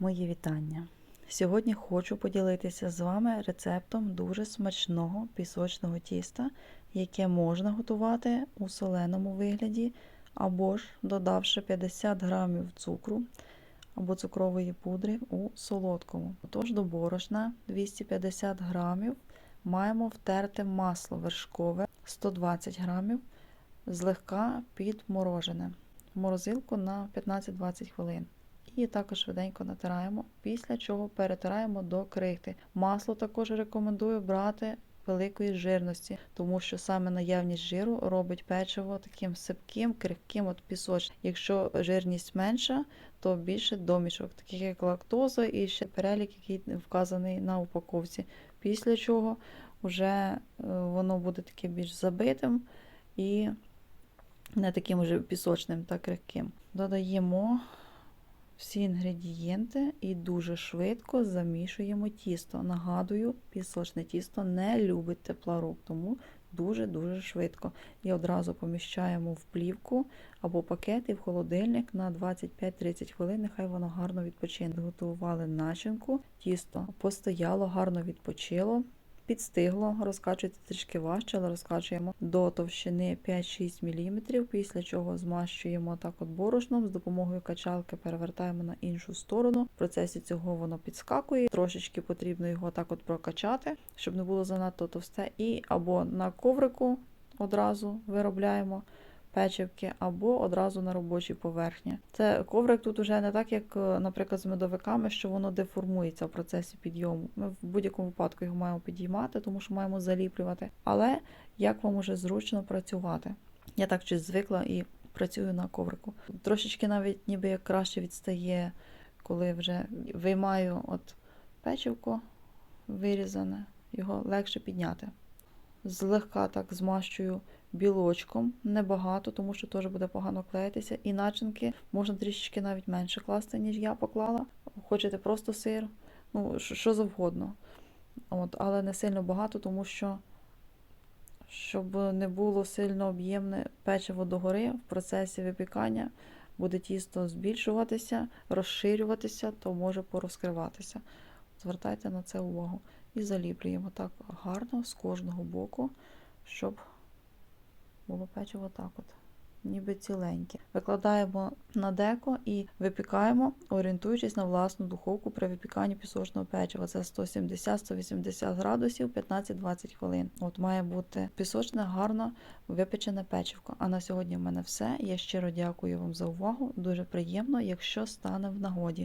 Мої вітання. Сьогодні хочу поділитися з вами рецептом дуже смачного пісочного тіста, яке можна готувати у соленому вигляді, або ж додавши 50 грамів цукру або цукрової пудри у солодкому. Тож до борошна 250 грамів маємо втерте масло вершкове 120 грамів, злегка підморожене в морозилку на 15-20 хвилин. І також швиденько натираємо, після чого перетираємо до крихти. Масло також рекомендую брати великої жирності, тому що саме наявність жиру робить печиво таким сипким, крихким, от пісочним. Якщо жирність менша, то більше домішок, таких як лактоза і ще перелік, який вказаний на упаковці. Після чого вже воно буде таке більш забитим і не таким уже пісочним та крихким. Додаємо всі інгредієнти і дуже швидко замішуємо тісто. Нагадую, пісочне тісто не любить теплорук, тому дуже-дуже швидко. І одразу поміщаємо в плівку або пакет і в холодильник на 25-30 хвилин, нехай воно гарно відпочине. Готували начинку, тісто постояло, гарно відпочило. Підстигло, розкачується трішки важче, але розкачуємо до товщини 5-6 мм, після чого змащуємо так от борошном, з допомогою качалки перевертаємо на іншу сторону. В процесі цього воно підскакує, трошечки потрібно його так от прокачати, щоб не було занадто товсте. І або на коврику одразу виробляємо печивки, або одразу на робочій поверхні. Це коврик тут уже не так, як, наприклад, з медовиками, що воно деформується в процесі підйому. Ми в будь-якому випадку його маємо підіймати, тому що маємо заліплювати. Але як вам уже зручно працювати? Я так щось звикла і працюю на коврику. Трошечки навіть ніби як краще відстає, коли вже виймаю от печивко вирізане, його легше підняти. Злегка так змащую білочком, небагато, тому що теж буде погано клеїтися. І начинки можна трішечки навіть менше класти, ніж я поклала. Хочете просто сир, ну, що завгодно. От, Але не сильно багато, тому що, щоб не було сильно об'ємне печиво догори в процесі випікання, буде тісто збільшуватися, розширюватися, то може порозкриватися. Звертайте на це увагу. І заліплюємо так гарно з кожного боку, щоб було печиво так от, ніби ціленьке. Викладаємо на деко і випікаємо, орієнтуючись на власну духовку при випіканні пісочного печива. Це 170-180 градусів 15-20 хвилин. От має бути пісочне, гарно випечене печивко. А на сьогодні в мене все. Я щиро дякую вам за увагу. Дуже приємно, якщо стане в нагоді.